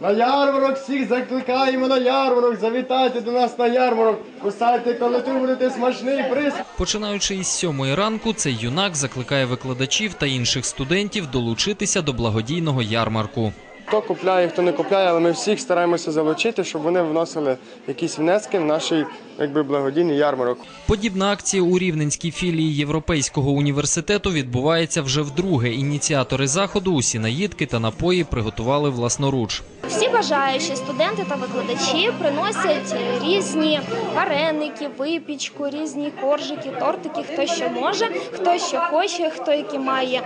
На ярмарок всіх закликаємо на ярмарок. Завітайте до нас на ярмарок. Кусайте, коли тут будете смачний приз. Починаючи із сьомої ранку, цей юнак закликає викладачів та інших студентів долучитися до благодійного ярмарку. Хто купляє, хто не купляє, але ми всіх стараємося залучити, щоб вони вносили якісь внески в наш якби благодійний ярмарок. Подібна акція у Рівненській філії Європейського університету відбувається вже вдруге. Ініціатори заходу усі наїдки та напої приготували власноруч. Всі бажаючі студенти та викладачі приносять різні вареники, випічку, різні коржики, тортики, хто що може, хто що хоче, хто які має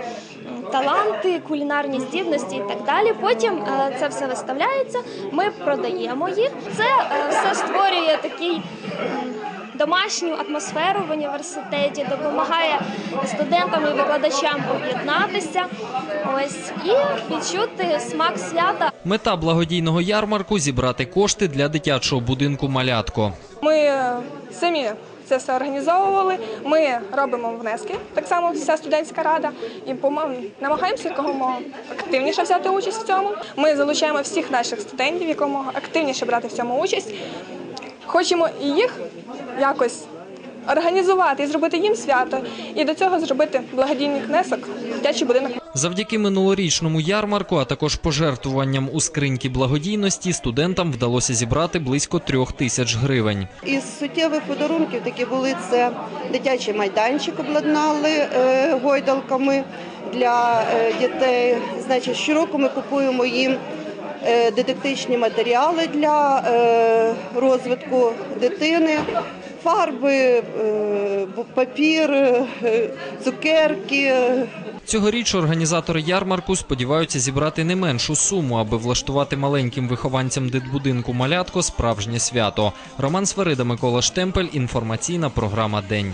таланти, кулінарні здібності і так далі. Потім е, це все виставляється. Ми продаємо їх. Це е, все створює такий. Домашню атмосферу в університеті допомагає студентам і викладачам об'єднатися, ось і відчути смак свята. Мета благодійного ярмарку зібрати кошти для дитячого будинку Малятко. Ми е, самі це все організовували. Ми робимо внески, так само вся студентська рада, і намагаємося якомога активніше взяти участь в цьому. Ми залучаємо всіх наших студентів, якомога активніше брати в цьому участь. Хочемо і їх якось організувати і зробити їм свято, і до цього зробити благодійний внесок в дитячий будинок. Завдяки минулорічному ярмарку, а також пожертвуванням у скриньки благодійності, студентам вдалося зібрати близько трьох тисяч гривень. Із суттєвих подарунків такі були це дитячий майданчик обладнали е, гойдалками для е, дітей. Значить, щороку ми купуємо їм е, дидактичні матеріали для розвитку дитини, фарби, папір, цукерки. Цьогоріч організатори ярмарку сподіваються зібрати не меншу суму, аби влаштувати маленьким вихованцям дитбудинку Малятко справжнє свято. Роман Сверида, Микола Штемпель. Інформаційна програма День.